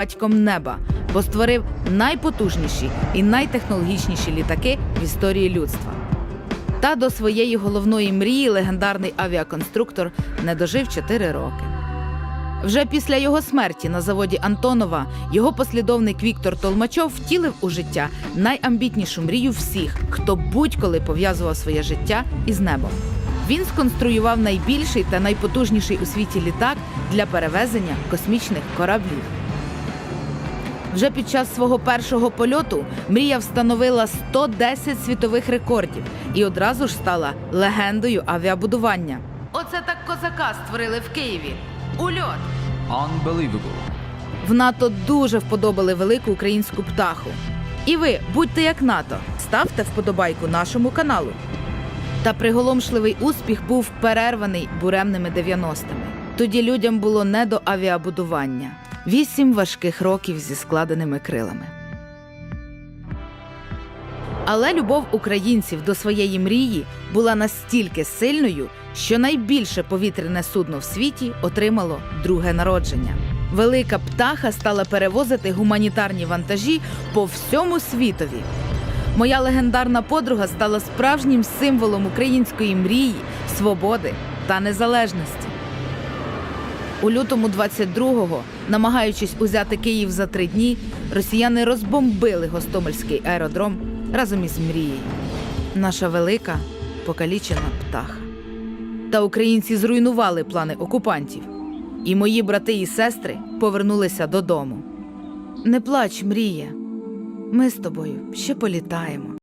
батьком неба, бо створив найпотужніші і найтехнологічніші літаки в історії людства. Та до своєї головної мрії легендарний авіаконструктор не дожив 4 роки. Вже після його смерті на заводі Антонова його послідовник Віктор Толмачов втілив у життя найамбітнішу мрію всіх, хто будь-коли пов'язував своє життя із небом. Він сконструював найбільший та найпотужніший у світі літак для перевезення космічних кораблів. Вже під час свого першого польоту мрія встановила 110 світових рекордів і одразу ж стала легендою авіабудування. Оце так козака створили в Києві. Ульот. Unbelievable. В НАТО дуже вподобали велику українську птаху. І ви будьте як НАТО, ставте вподобайку нашому каналу. Та приголомшливий успіх був перерваний буремними 90-ми. Тоді людям було не до авіабудування. Вісім важких років зі складеними крилами. Але любов українців до своєї мрії була настільки сильною, що найбільше повітряне судно в світі отримало друге народження. Велика птаха стала перевозити гуманітарні вантажі по всьому світові. Моя легендарна подруга стала справжнім символом української мрії, свободи та незалежності. У лютому 22-го, намагаючись узяти Київ за три дні, росіяни розбомбили Гостомельський аеродром разом із мрією. Наша велика покалічена птаха. Та українці зруйнували плани окупантів. І мої брати і сестри повернулися додому. Не плач, мріє. Ми з тобою ще політаємо.